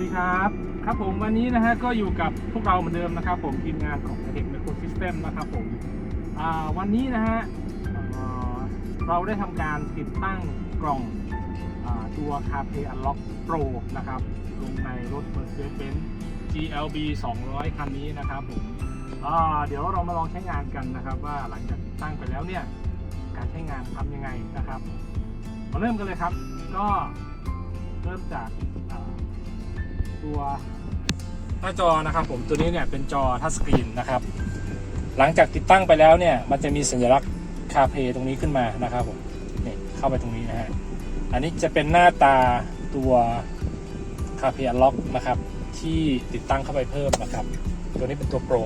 ดีครับ ครับผมวันนี้นะฮะก็อยู่กับพวกเราเหมือนเดิมนะครับ ผมทีมงานของเทค Micro System นะครับผมวันนี้นะฮะเราได้ทำการติดตั้งกล่องอตัว CarPlay Unlock Pro นะครับ ลงในรถ Mercedes-Benz GLB 200 คันนี้นะครับผมเดี๋ยวเรามาลองใช้งานกันนะครับ ว่าหลังจากติดตั้งไปแล้วเนี่ยการใช้งานทำยังไงนะครับ มาเริ่มกันเลยครับ ก็เริ่มจาก ตัวหน้าจอนะครับผมตัวนี้เนี่ยเป็นจอทัชสกรีนนะครับหลังจากติดตั้งไปแล้วเนี่ยมันจะมีสัญลักษณ์คาเพตรงนี้ขึ้นมานะครับผมนี่เข้าไปตรงนี้นะฮะอันนี้จะเป็นหน้าตาตัวคาเพ u ล็อกนะครับที่ติดตั้งเข้าไปเพิ่มนะครับ ตัวนี้เป็นตัวโปร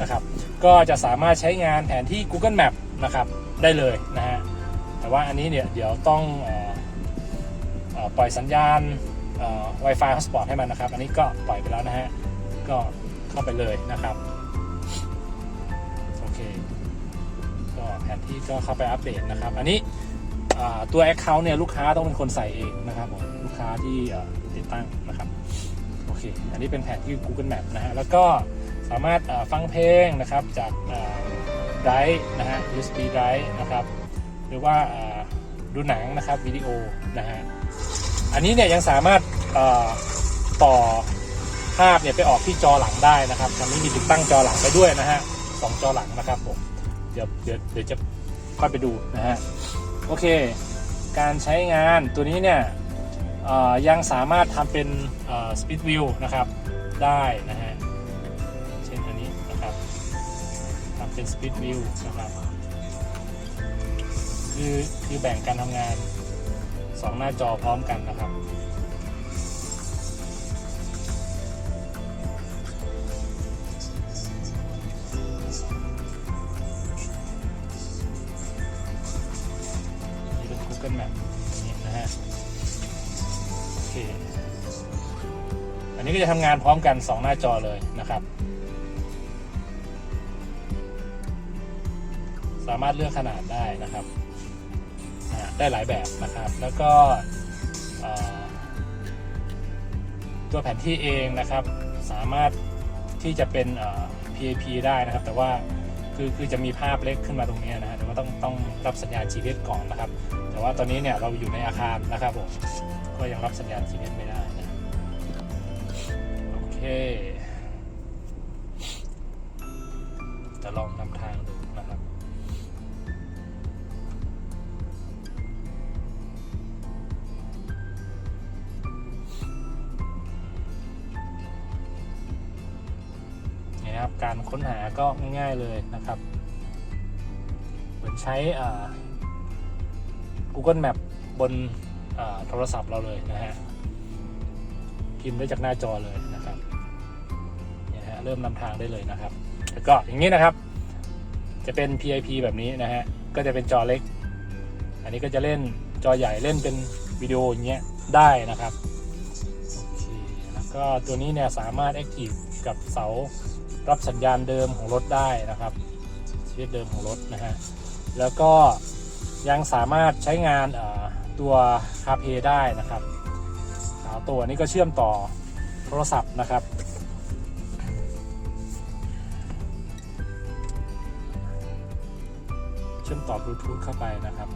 นะครับก็จะสามารถใช้งานแผนที่ Google Map นะครับได้เลยนะฮะแต่ว่าอันนี้เนี่ยเดี๋ยวต้องออปล่อยสัญญาณ Wi-Fi hotspot ให้มันนะครับ อันนี้ก็ปล่อยไปแล้วนะฮะ ก็เข้าไปเลยนะครับ โอเค ก็แผนที่ก็เข้าไปอัปเดตนะครับ อันนี้ตัว Account เนี่ยลูกค้าต้องเป็นคนใส่เองนะครับผมลูกค้าที่ติดตั้งนะครับ โอเค อันนี้เป็นแผนที่ Google Map นะฮะ แล้วก็สามารถฟังเพลงนะครับจากไดร์นะฮะ USB drive นะครับ หรือว่าดูหนังนะครับวิดีโอนะฮะ อันนี้เนี่ยยังสามารถต่อภาพเนี่ยไปออกที่จอหลังได้นะครับตอนนี้มีติดตั้งจอหลังไปด้วยนะฮะสองจอหลังนะครับผมเดี๋ยวเดี๋ยวเดี๋ยวจะค่อยไปดูนะฮะโอเค การใช้งานตัวนี้เนี่ยยังสามารถทำเป็นสปีดวิวนะครับได้นะฮะเช่นอันนี้นะครับทำเป็นสปีดวิวนะครับคือคือแบ่งการทำงาน สองหน้าจอพร้อมกันนะครับ นี่เป็น Google Map นี่นะฮะโอเคอันนี้ก็จะทำงานพร้อมกัน 2 หน้าจอเลยนะครับ สามารถเลือกขนาดได้นะครับ ได้หลายแบบนะครับ แล้วก็ตัวแผนที่เองนะครับ สามารถที่จะเป็นเอ่อ PAP ได้นะครับ แต่ว่าคือคือจะมีภาพเล็กขึ้นมาตรงนี้นะฮะแต่ว่าต้องต้องรับสัญญาณ GPS ก่อนนะครับ แต่ว่าตอนนี้เนี่ยเราอยู่ในอาคารนะครับผมก็ยังรับสัญญาณ GPS ไม่ได้นะโอเค นะครับ การค้นหาก็ง่ายๆเลยนะครับ เหมือนใช้ Google Map บนโทรศัพท์เราเลยนะฮะพิมพ์ได้จากหน้าจอเลยนะครับเนี่ยนะฮะเริ่มนำทางได้เลยนะครับ แล้วก็อย่างนี้นะครับ จะเป็น PIP แบบนี้นะฮะก็จะเป็นจอเล็ก อันนี้ก็จะเล่นจอใหญ่เล่นเป็นวิดีโออย่างเงี้ยได้นะครับโอเคแล้วก็ตัวนี้เนี่ยสามารถ Active กับเสา รับสัญญาณเดิมของรถได้นะครับชีวิตเดิมของรถนะฮะแล้วก็ยังสามารถใช้งานตัว CarPlay ได้นะครับตัวนี้ก็เชื่อมต่อโทรศัพท์นะครับเชื่อมต่อบลูทูธเข้าไปนะครับ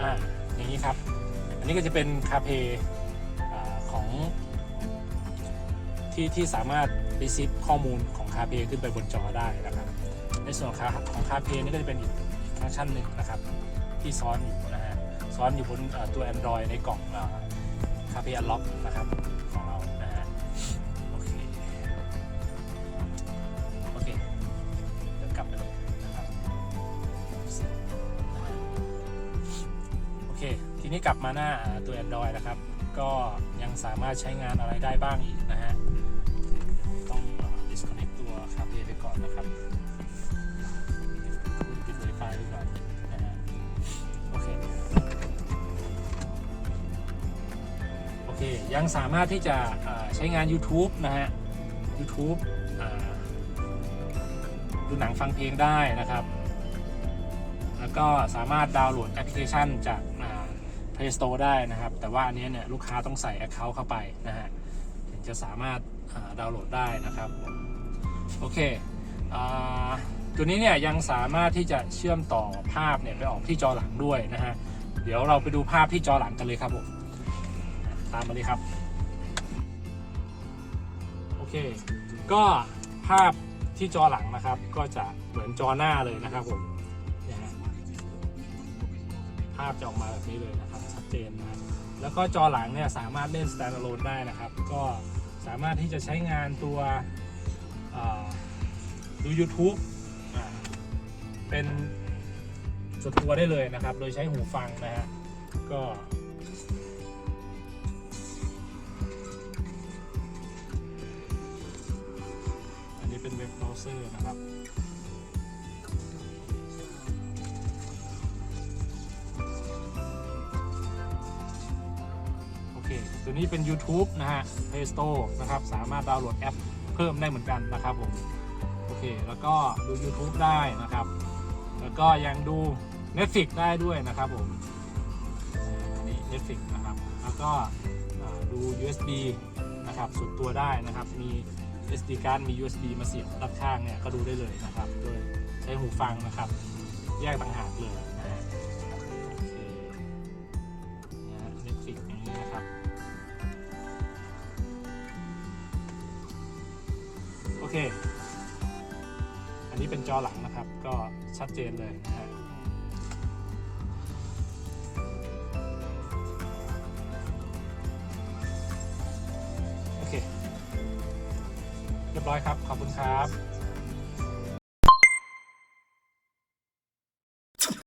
อ่าอย่างนี้ครับ อันนี้ก็จะเป็นคาเพของที่ที่สามารถรีซิฟข้อมูลของคาเพขึ้นไปบนจอได้นะครับ ในส่วนของคาของคาเพนี่ก็จะเป็นอีกฟังก์ชันหนึ่งนะครับ ที่ซ้อนอยู่นะฮะซ้อนอยู่บนตัว Android ในกล่องคาเพอัลล็อกนะครับ นี้กลับมาหน้าตัว Android นะครับ ก็ยังสามารถใช้งานอะไรได้บ้างอีกนะฮะต้อง disconnect ตัว CarPlay ไปก่อนนะครับปิด Wi-Fi ไว้ก่อนนะฮะโอเคโอเค ยังสามารถที่จะใช้งาน YouTube นะฮะ YouTube ดูหนังฟังเพลงได้นะครับ แล้วก็สามารถดาวน์โหลดแอปพลิเคชันจาก Play Store ได้นะครับ แต่ว่าอันนี้เนี่ยลูกค้าต้องใส่ Account เข้าไปนะฮะถึงจะสามารถาดาวน์โหลดได้นะครับ โอเคอ่าตัวนี้เนี่ยยังสามารถที่จะเชื่อมต่อภาพเนี่ยไปออกที่จอหลังด้วยนะฮะเดี๋ยวเราไปดูภาพที่จอหลังกันเลยครับผมตามมาเลยครับโอเค ก็ภาพที่จอหลังนะครับ ก็จะเหมือนจอหน้าเลยนะครับผมนะฮะภาพจะออกมาแบบนี้เลยนะครับ เจนนะแล้วก็จอหลังเนี่ยสามารถเล่น standalone ได้นะครับ ก็สามารถที่จะใช้งานตัวดู YouTube เป็นส่วนตัวได้เลยนะครับ โดยใช้หูฟังนะฮะ ก็อันนี้เป็นเว็บเบราว์เซอร์นะครับ เคตัวนี้เป็น YouTube นะฮะ Play Store นะครับ สามารถดาวน์โหลดแอปเพิ่มได้เหมือนกันนะครับผม โอเค แล้วก็ดู YouTube ได้นะครับ แล้วก็ยังดู Netflix ได้ด้วยนะครับผมอันนี้ Netflix นะครับ แล้วก็ดู USB นะครับสุดตัวได้นะครับ มี SD card มี USB มาเสียบด้านข้างเนี่ย ก็ดูได้เลยนะครับ โดยใช้หูฟังนะครับ แยกต่างหากเลย เค อันนี้เป็นจอหลังนะครับ ก็ชัดเจนเลยนะฮะโอเค เรียบร้อยครับ ขอบคุณครับ